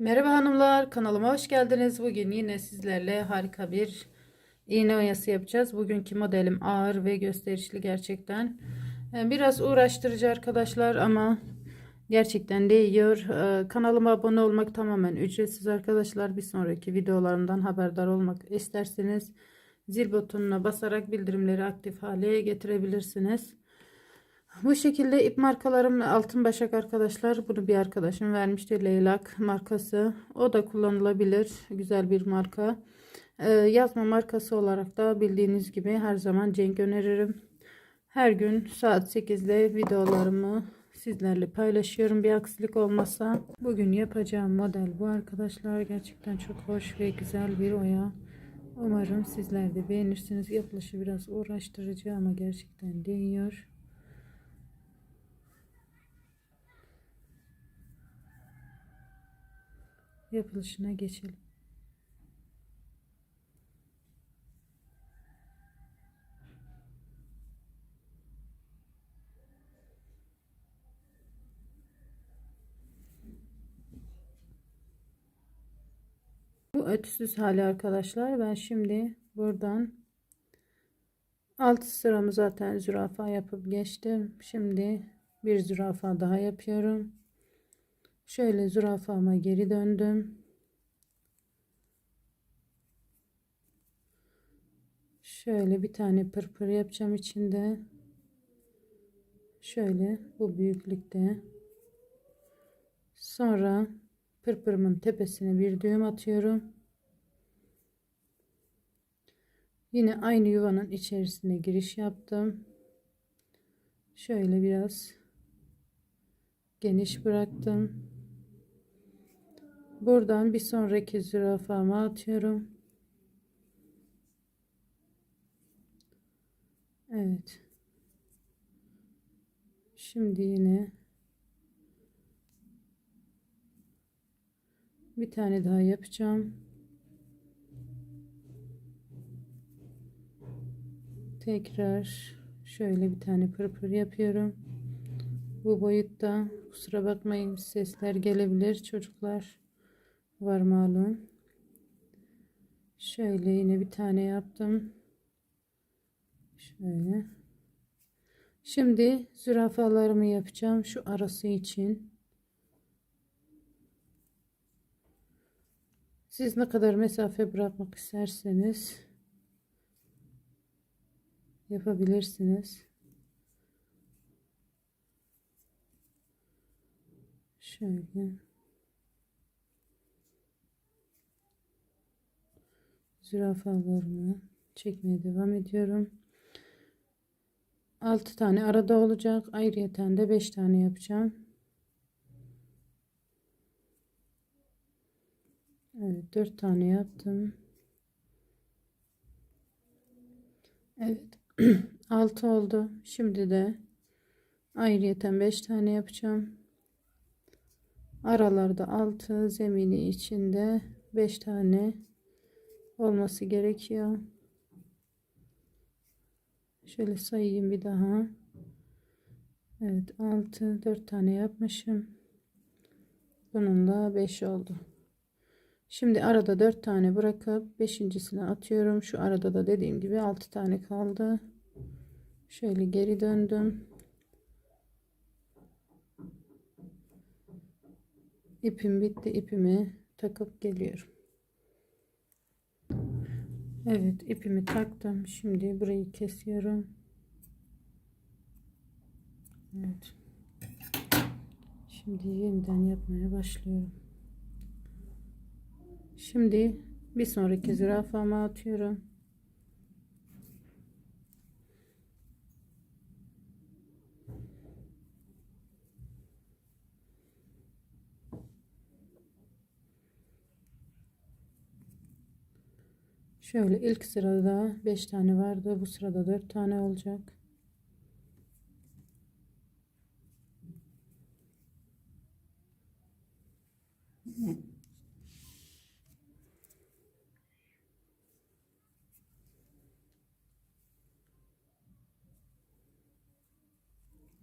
Merhaba hanımlar, kanalıma hoş geldiniz. Bugün yine sizlerle harika bir iğne oyası yapacağız. Bugünkü modelim ağır ve gösterişli gerçekten. Ee, Biraz uğraştırıcı arkadaşlar ama gerçekten değiyor. Ee, Kanalıma abone olmak tamamen ücretsiz arkadaşlar. Bir sonraki videolarımdan haberdar olmak isterseniz zil butonuna basarak bildirimleri aktif hale getirebilirsiniz. Bu şekilde ip markalarım altın başak arkadaşlar. Bunu bir arkadaşım vermişti. Leylak markası. O da kullanılabilir. Güzel bir marka. Ee, yazma markası olarak da bildiğiniz gibi her zaman Cenk öneririm. Her gün saat 8'de videolarımı sizlerle paylaşıyorum. Bir aksilik olmasa. Bugün yapacağım model bu arkadaşlar. Gerçekten çok hoş ve güzel bir oya. Umarım sizler de beğenirsiniz. Yapılışı biraz uğraştırıcı ama gerçekten değiyor. Yapılışına geçelim. Bu ötüsüz hali arkadaşlar. Ben şimdi buradan alt sıramı zaten zürafa yapıp geçtim. Şimdi bir zürafa daha yapıyorum. Şöyle zürafama geri döndüm. Şöyle bir tane pırpır yapacağım içinde. Şöyle bu büyüklükte. Sonra pırpırımın tepesine bir düğüm atıyorum. Yine aynı yuvanın içerisine giriş yaptım. Şöyle biraz geniş bıraktım. Buradan bir sonraki zürafama atıyorum. Evet. Şimdi yine bir tane daha yapacağım. Tekrar şöyle bir tane pırpır yapıyorum. Bu boyutta kusura bakmayın sesler gelebilir çocuklar var malum. Şöyle yine bir tane yaptım. Şöyle. Şimdi zürafalarımı yapacağım şu arası için. Siz ne kadar mesafe bırakmak isterseniz yapabilirsiniz. Şöyle. Zürafalarımı çekmeye devam ediyorum. 6 tane arada olacak. Ayrıyeten de 5 tane yapacağım. Evet 4 tane yaptım. Evet 6 oldu. Şimdi de ayrıyeten 5 tane yapacağım. Aralarda 6 zemini içinde 5 tane olması gerekiyor. Şöyle sayayım bir daha. Evet 6 4 tane yapmışım. Bununla 5 oldu. Şimdi arada 4 tane bırakıp beşincisine atıyorum. Şu arada da dediğim gibi 6 tane kaldı. Şöyle geri döndüm. İpim bitti. İpimi takıp geliyorum. Evet ipimi taktım. Şimdi burayı kesiyorum. Evet. Şimdi yeniden yapmaya başlıyorum. Şimdi bir sonraki zürafama atıyorum. Şöyle ilk sırada 5 tane vardı. Bu sırada 4 tane olacak.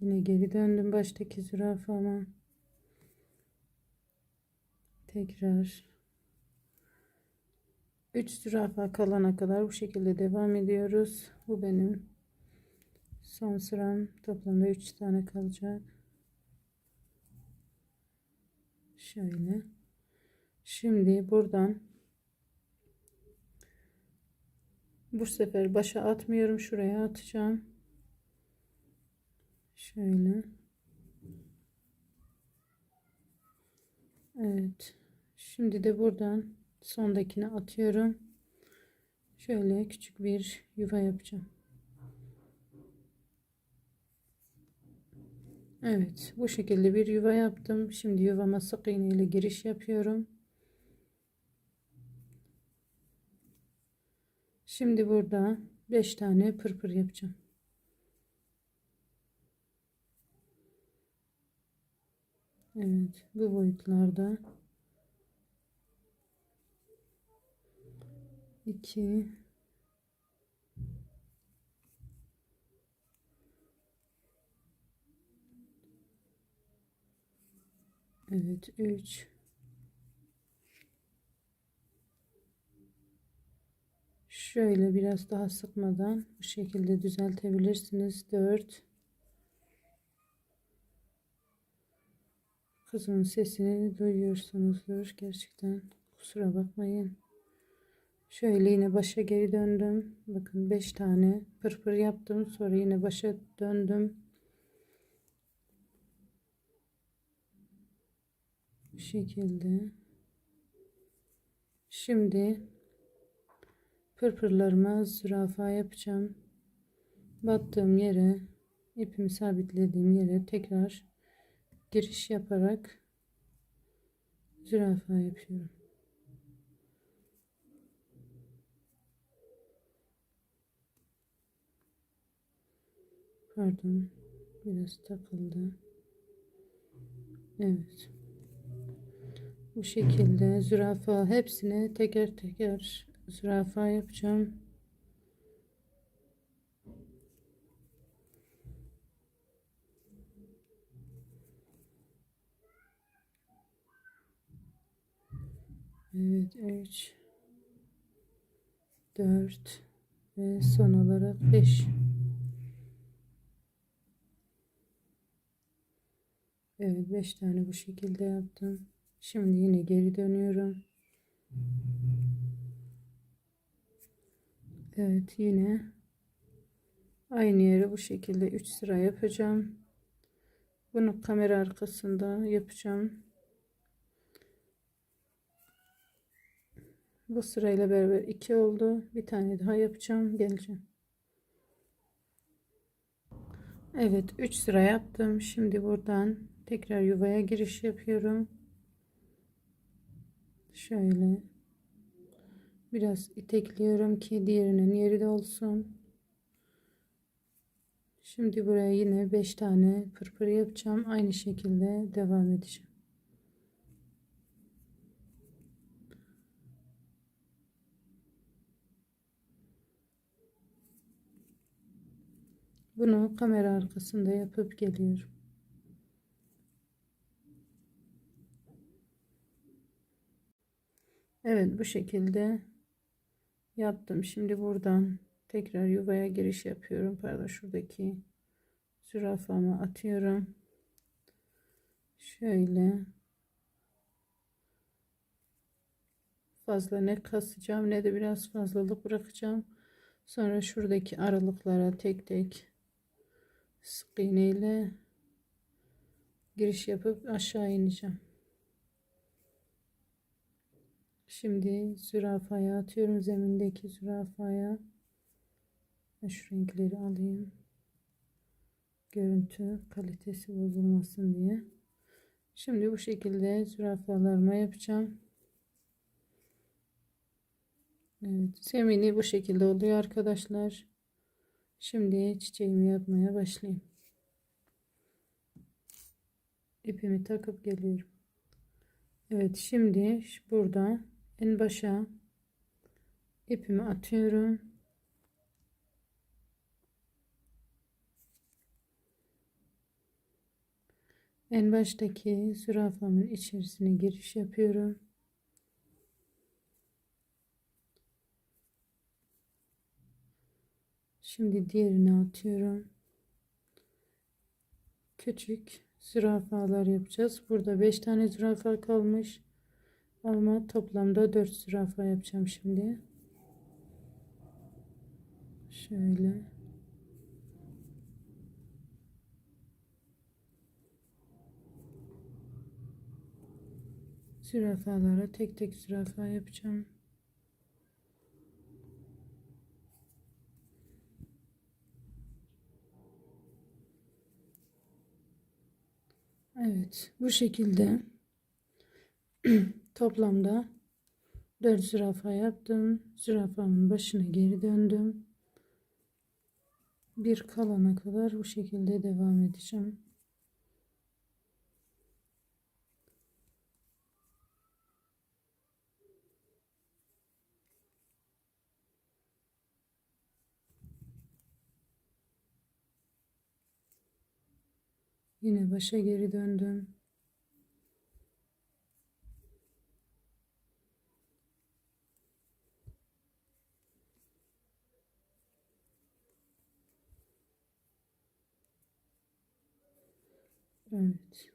Yine geri döndüm baştaki zürafama. tekrar 3 zürafa kalana kadar bu şekilde devam ediyoruz. Bu benim son sıram. Toplamda 3 tane kalacak. Şöyle. Şimdi buradan bu sefer başa atmıyorum. Şuraya atacağım. Şöyle. Evet. Şimdi de buradan sondakine atıyorum. Şöyle küçük bir yuva yapacağım. Evet, bu şekilde bir yuva yaptım. Şimdi yuvama sık iğne ile giriş yapıyorum. Şimdi burada 5 tane pırpır yapacağım. Evet, bu boyutlarda 2 Evet 3 Şöyle biraz daha sıkmadan bu şekilde düzeltebilirsiniz. 4 Kızımın sesini duyuyorsunuzdur. Gerçekten kusura bakmayın. Şöyle yine başa geri döndüm. Bakın 5 tane pırpır yaptım. Sonra yine başa döndüm. Bu şekilde. Şimdi pırpırlarıma zürafa yapacağım. Battığım yere ipimi sabitlediğim yere tekrar giriş yaparak zürafa yapıyorum. Pardon. Biraz takıldı. Evet. Bu şekilde zürafa hepsine teker teker zürafa yapacağım. Evet 3 4 ve son olarak 5 Evet 5 tane bu şekilde yaptım. Şimdi yine geri dönüyorum. Evet yine aynı yere bu şekilde 3 sıra yapacağım. Bunu kamera arkasında yapacağım. Bu sırayla beraber 2 oldu. Bir tane daha yapacağım. Geleceğim. Evet 3 sıra yaptım. Şimdi buradan tekrar yuvaya giriş yapıyorum. Şöyle biraz itekliyorum ki diğerinin yeri de olsun. Şimdi buraya yine 5 tane pırpır yapacağım. Aynı şekilde devam edeceğim. Bunu kamera arkasında yapıp geliyorum. Evet bu şekilde yaptım. Şimdi buradan tekrar yuvaya giriş yapıyorum. Pardon şuradaki zürafamı atıyorum. Şöyle fazla ne kasacağım ne de biraz fazlalık bırakacağım. Sonra şuradaki aralıklara tek tek sık iğne ile giriş yapıp aşağı ineceğim. Şimdi zürafaya atıyorum zemindeki zürafaya. Şu renkleri alayım. Görüntü kalitesi bozulmasın diye. Şimdi bu şekilde zürafalarıma yapacağım. Evet, zemini bu şekilde oluyor arkadaşlar. Şimdi çiçeğimi yapmaya başlayayım. İpimi takıp geliyorum. Evet, şimdi burada en başa ipimi atıyorum. En baştaki zürafamın içerisine giriş yapıyorum. Şimdi diğerini atıyorum. Küçük zürafalar yapacağız. Burada 5 tane zürafa kalmış. Ama toplamda 4 zürafa yapacağım şimdi. Şöyle. Zürafalara tek tek zürafa yapacağım. Evet, bu şekilde toplamda 4 zürafa yaptım. Zürafamın başına geri döndüm. Bir kalana kadar bu şekilde devam edeceğim. Yine başa geri döndüm. Evet.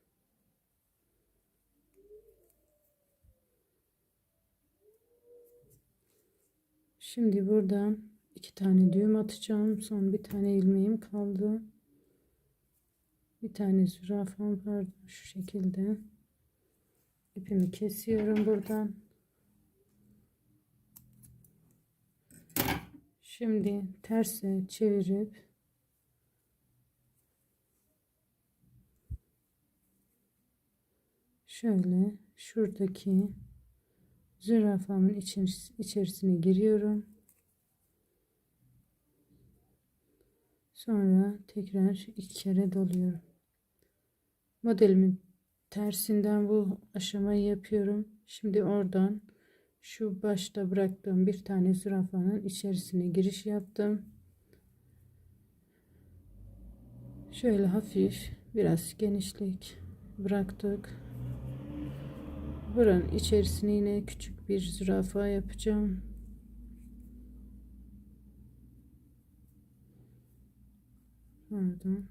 Şimdi buradan iki tane düğüm atacağım. Son bir tane ilmeğim kaldı. Bir tane zürafam var şu şekilde. İpimi kesiyorum buradan. Şimdi terse çevirip şöyle şuradaki zürafamın içerisine giriyorum. Sonra tekrar iki kere doluyorum. Modelimin tersinden bu aşamayı yapıyorum. Şimdi oradan şu başta bıraktığım bir tane zürafanın içerisine giriş yaptım. Şöyle hafif biraz genişlik bıraktık. Buranın içerisine yine küçük bir zürafa yapacağım. Pardon.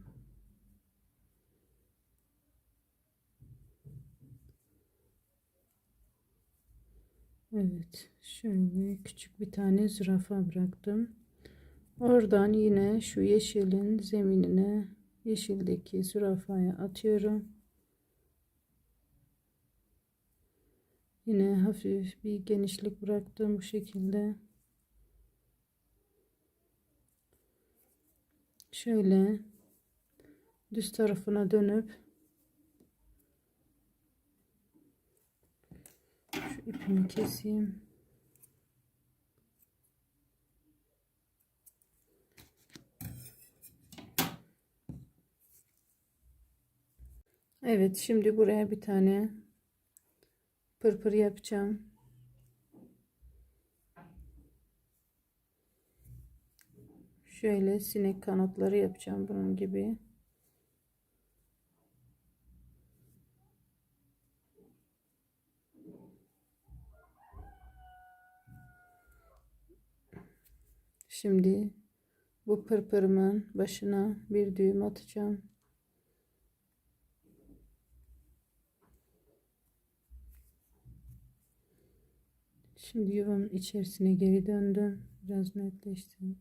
Evet şöyle küçük bir tane zürafa bıraktım. Oradan yine şu yeşilin zeminine yeşildeki zürafaya atıyorum. Yine hafif bir genişlik bıraktım bu şekilde. Şöyle düz tarafına dönüp şu ipimi keseyim. Evet şimdi buraya bir tane pırpır yapacağım. Şöyle sinek kanatları yapacağım bunun gibi. Şimdi bu pırpırımın başına bir düğüm atacağım. Şimdi yuvamın içerisine geri döndüm. Biraz netleşsin.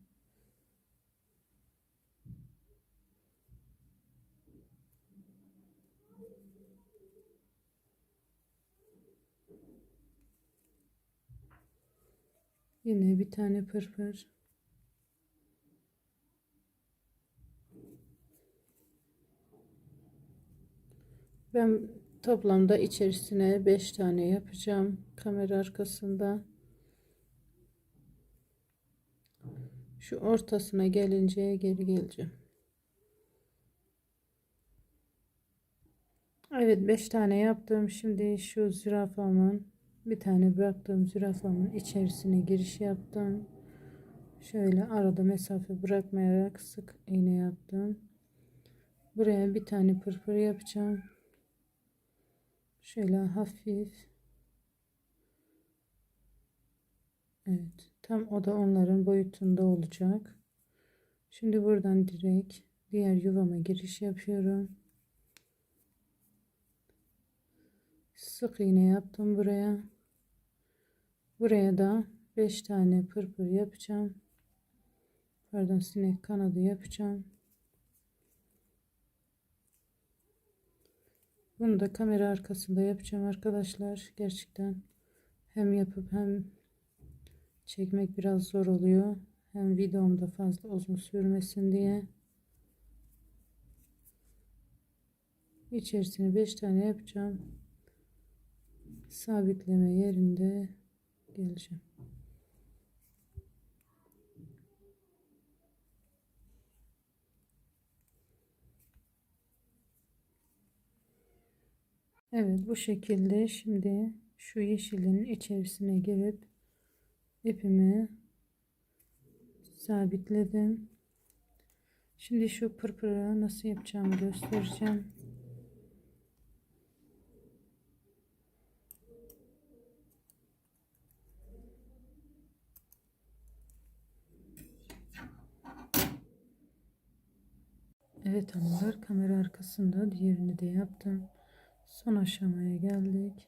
Yine bir tane pırpır. Ben toplamda içerisine 5 tane yapacağım kamera arkasında. Şu ortasına gelince geri geleceğim. Evet 5 tane yaptım. Şimdi şu zürafamın bir tane bıraktığım zürafamın içerisine giriş yaptım. Şöyle arada mesafe bırakmayarak sık iğne yaptım. Buraya bir tane pırpır yapacağım. Şöyle hafif. Evet. Tam o da onların boyutunda olacak. Şimdi buradan direkt diğer yuvama giriş yapıyorum. Sık iğne yaptım buraya. Buraya da 5 tane pırpır yapacağım. Pardon sinek kanadı yapacağım. Bunu da kamera arkasında yapacağım arkadaşlar. Gerçekten hem yapıp hem çekmek biraz zor oluyor. Hem videomda fazla uzun sürmesin diye. İçerisine 5 tane yapacağım. Sabitleme yerinde geleceğim. Evet bu şekilde şimdi şu yeşilin içerisine girip ipimi sabitledim. Şimdi şu pırpırı nasıl yapacağımı göstereceğim. Evet hanımlar kamera arkasında diğerini de yaptım. Son aşamaya geldik.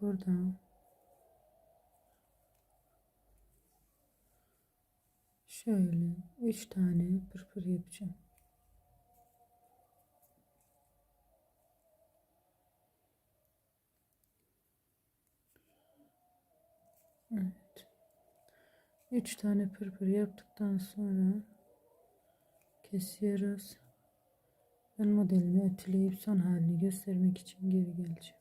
Burada şöyle üç tane pırpır yapacağım. Evet. Üç tane pırpır yaptıktan sonra kesiyoruz. Ben modelimi ütüleyip son halini göstermek için geri geleceğim.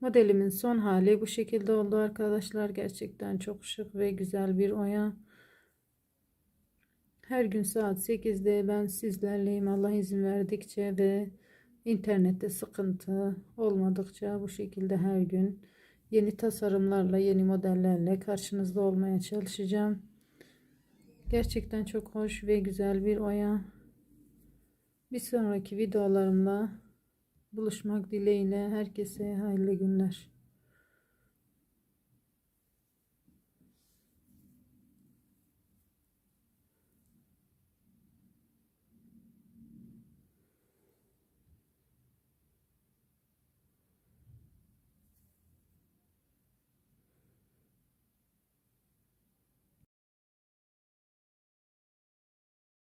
Modelimin son hali bu şekilde oldu arkadaşlar. Gerçekten çok şık ve güzel bir oya. Her gün saat 8'de ben sizlerleyim. Allah izin verdikçe ve internette sıkıntı olmadıkça bu şekilde her gün yeni tasarımlarla, yeni modellerle karşınızda olmaya çalışacağım. Gerçekten çok hoş ve güzel bir oya. Bir sonraki videolarımda buluşmak dileğiyle herkese hayırlı günler.